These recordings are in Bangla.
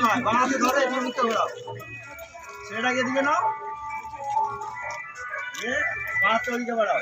নয় বাড়াতে ধরে এদিকে মুখটা ঘোরাও সেটাকে এদিকে নাও। এ বাড়াতে ওইদিকে বাড়াও।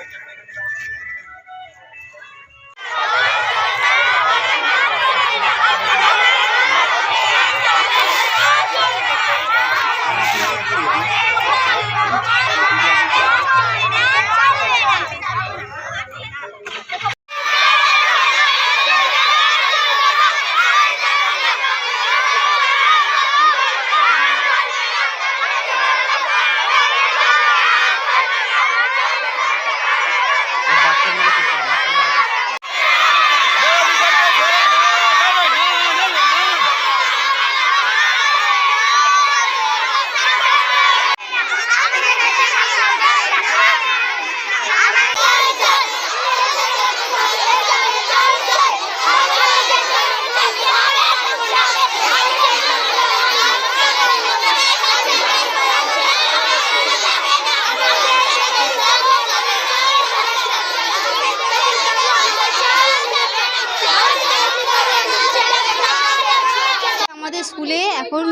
আমাদের স্কুলে এখন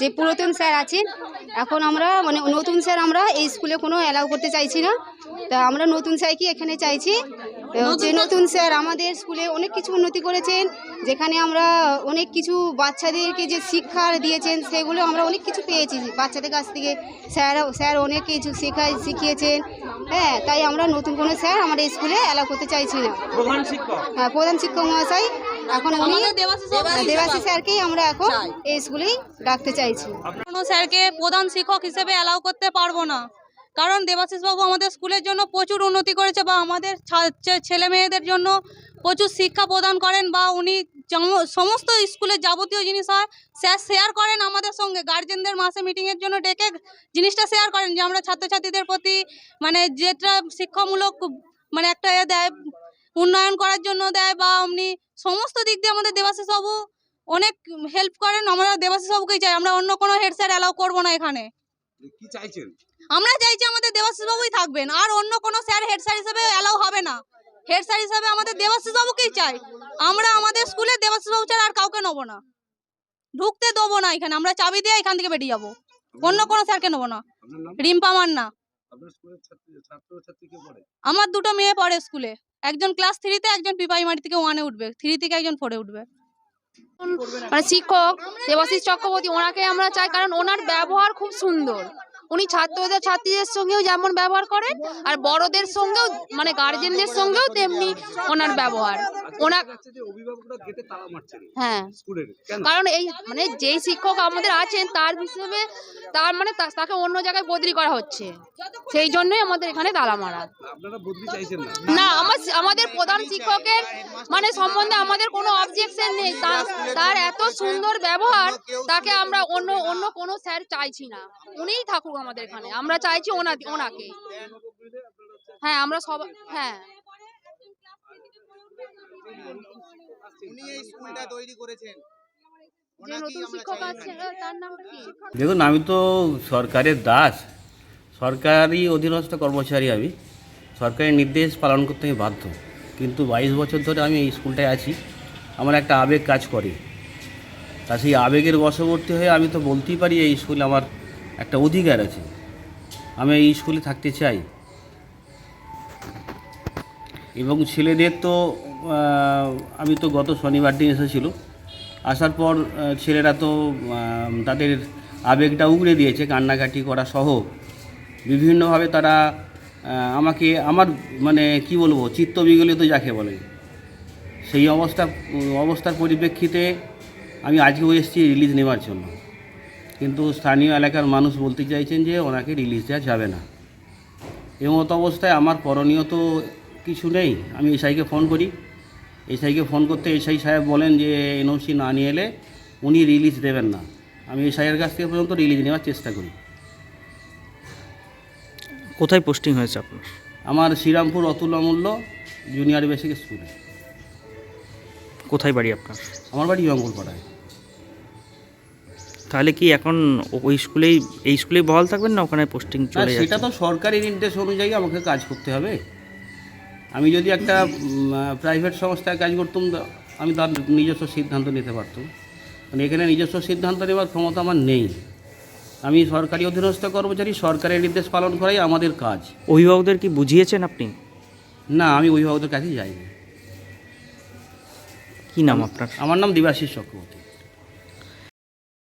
যে পুরাতন স্যার আছেন এখন আমরা মানে নতুন স্যার আমরা এই স্কুলে কোনো অ্যালাউ করতে চাইছি না। তা আমরা নতুন স্যারকে এখানে চাইছি। যে নতুন স্যার আমাদের স্কুলে অনেক কিছু উন্নতি করেছেন যেখানে আমরা অনেক কিছু বাচ্চাদেরকে যে শিক্ষা দিয়েছেন সেগুলো আমরা অনেক কিছু পেয়েছি। বাচ্চাদের কাছ থেকে স্যার স্যার অনেক কিছু শেখায় শিখিয়েছেন। হ্যাঁ তাই আমরা নতুন কোনো স্যার আমাদের স্কুলে অ্যালাউ করতে চাইছি না। প্রধান শিক্ষক? হ্যাঁ প্রধান শিক্ষক মহাশয়। এখন উনি আমাদের দেবাশিস স্যারকেই আমরা এখন এই স্কুলেই ডাকতে চাইছি। কোনো স্যারকে প্রধান শিক্ষক হিসেবে অ্যালাউ করতে পারব না। কারণ দেবাশিস বাবু আমাদের স্কুলের জন্য প্রচুর উন্নতি করেছে বা আমাদের ছেলে মেয়েদের জন্য প্রচুর শিক্ষা প্রদান করেন বা উনি সমস্ত স্কুলের যাবতীয় জিনিস হয় স্যার শেয়ার করেন আমাদের সঙ্গে। গার্জেনদের মাসে মিটিংয়ের জন্য ডেকে জিনিসটা শেয়ার করেন যে আমরা ছাত্রছাত্রীদের প্রতি মানে যেটা শিক্ষামূলক মানে একটা এ দেয় উন্নয়ন করার জন্য দেয় বা এমনি সমস্ত দিক দিয়ে আমাদের দেবাশিস বাবু অনেক হেল্প করেন আমরা দেবাশিস বাবুকেই চাই। আমরা অন্য কোনো হেড স্যার অ্যালাউ করব না এখানে। কি চাইছেন? আমরা চাইছি আমাদের দেবাশিস বাবুই থাকবেন আর অন্য কোনো স্যার হেড স্যার হিসেবে অ্যালাউ হবে না। হেড স্যার হিসেবে আমাদের দেবাশিস বাবুকেই চাই। আমরা আমাদের স্কুলে দেবাশিস বাবু ছাড়া আর কাউকে নেব না। ঢুকতে দেবো না এখানে আমরা চাবি দিয়ে এখান থেকে বেরিয়ে যাব। অন্য কোনো স্যারকে নেব না। রিম্পা মান্না। আমার দুটো মেয়ে পড়ে স্কুলে একজন ক্লাস থ্রিতে একজন প্রিপাইমারি থেকে ওয়ানে উঠবে থ্রি থেকে একজন ফোরে উঠবে। মানে শিক্ষক দেবাশিস চক্রবর্তী ওনাকে আমরা চাই কারণ ওনার ব্যবহার খুব সুন্দর। উনি ছাত্রদের ছাত্রীদের সঙ্গেও যেমন ব্যবহার করেন আর বড়দের সঙ্গেও মানে গার্জেনদের সঙ্গেও তেমনি ওনার ব্যবহার। ওনা হ্যাঁ। কারণ এই মানে যেই শিক্ষক আমাদের আছেন তার হিসেবে তার মানে তাকে অন্য জায়গায় বদলি করা হচ্ছে। সেই জন্যই আমাদের এখানে তালা মারা। আপনারা বদলি চাইছেন না? না আমার আমাদের প্রধান শিক্ষকের মানে সম্বন্ধে আমাদের কোনো অবজেকশন নেই। তা- তার এত সুন্দর ব্যবহার তাকে আমরা অন্য অন্য কোনো স্যার চাইছি না। উনিই থাকুক আমাদের এখানে। আমরা চাইছি ওনা ওনাকে। হ্যাঁ আমরা সব হ্যাঁ। উনি এই স্কুলটা তৈরি করেছেন। যে নতুন শিক্ষক আছে তার নামটা কি? দেখুন আমি তো সরকারের দাস। সরকারি অধীনস্থ কর্মচারী আমি। সরকারের নির্দেশ পালন করতে আমি বাধ্য। কিন্তু বাইশ বছর ধরে আমি এই স্কুলটায় আছি। আমার একটা আবেগ কাজ করে। তা সেই আবেগের বশবর্তী হয়ে আমি তো বলতেই পারি এই স্কুলে আমার একটা অধিকার আছে। আমি এই স্কুলে থাকতে চাই। এবং ছেলেদের তো আমি তো গত শনিবার দিন এসেছিল আসার পর ছেলেরা তো তাদের আবেগটা উগড়ে দিয়েছে, কান্নাকাটি করা সহ। বিভিন্নভাবে তারা আমাকে, আমার মানে কি বলব, চিত্ত বিগলিত যাকে বলে। সেই অবস্থা, অবস্থার পরিপ্রেক্ষিতে আমি আজকেও এসেছি রিলিজ নেওয়ার জন্য। কিন্তু স্থানীয় এলাকার মানুষ বলতে চাইছেন যে, ওনাকে রিলিজ দেওয়া যাবে না। এমত অবস্থায় আমার করণীয় তো কিছু নেই। আমি এসআইকে ফোন করি। এসআইকে ফোন করতে এসআই সাহেব বলেন যে এনওসি না নিয়ে এলে উনি রিলিজ দেবেন না। আমি এসআইয়ের কাছ থেকে পর্যন্ত রিলিজ নেওয়ার চেষ্টা করি। কোথায় পোস্টিং হয়েছে আপনার? আমার শ্রীরামপুর অতুল অমূল্য জুনিয়র বেসিক স্কুলে কোথায় বাড়ি আপনার? আমার বাড়ি জঙ্গলপাড়ায়। তাহলে কি এখন ওই স্কুলেই এই স্কুলেই বহাল থাকবেন না ওখানে পোস্টিং চলে সেটা তো সরকারি নির্দেশ অনুযায়ী আমাকে কাজ করতে হবে। আমি যদি একটা প্রাইভেট সংস্থায় কাজ করতাম আমি তার নিজস্ব সিদ্ধান্ত নিতে পারতাম। মানে এখানে নিজস্ব সিদ্ধান্ত নেওয়ার ক্ষমতা আমার নেই। আমি সরকারি অধীনস্থ কর্মচারী সরকারের নির্দেশ পালন করাই আমাদের কাজ। অভিভাবকদের কি বুঝিয়েছেন আপনি? না আমি অভিভাবকদের কাছেই যাইনি। কি নাম আপনার? আমার নাম দিবাশিস চক্রবর্তী।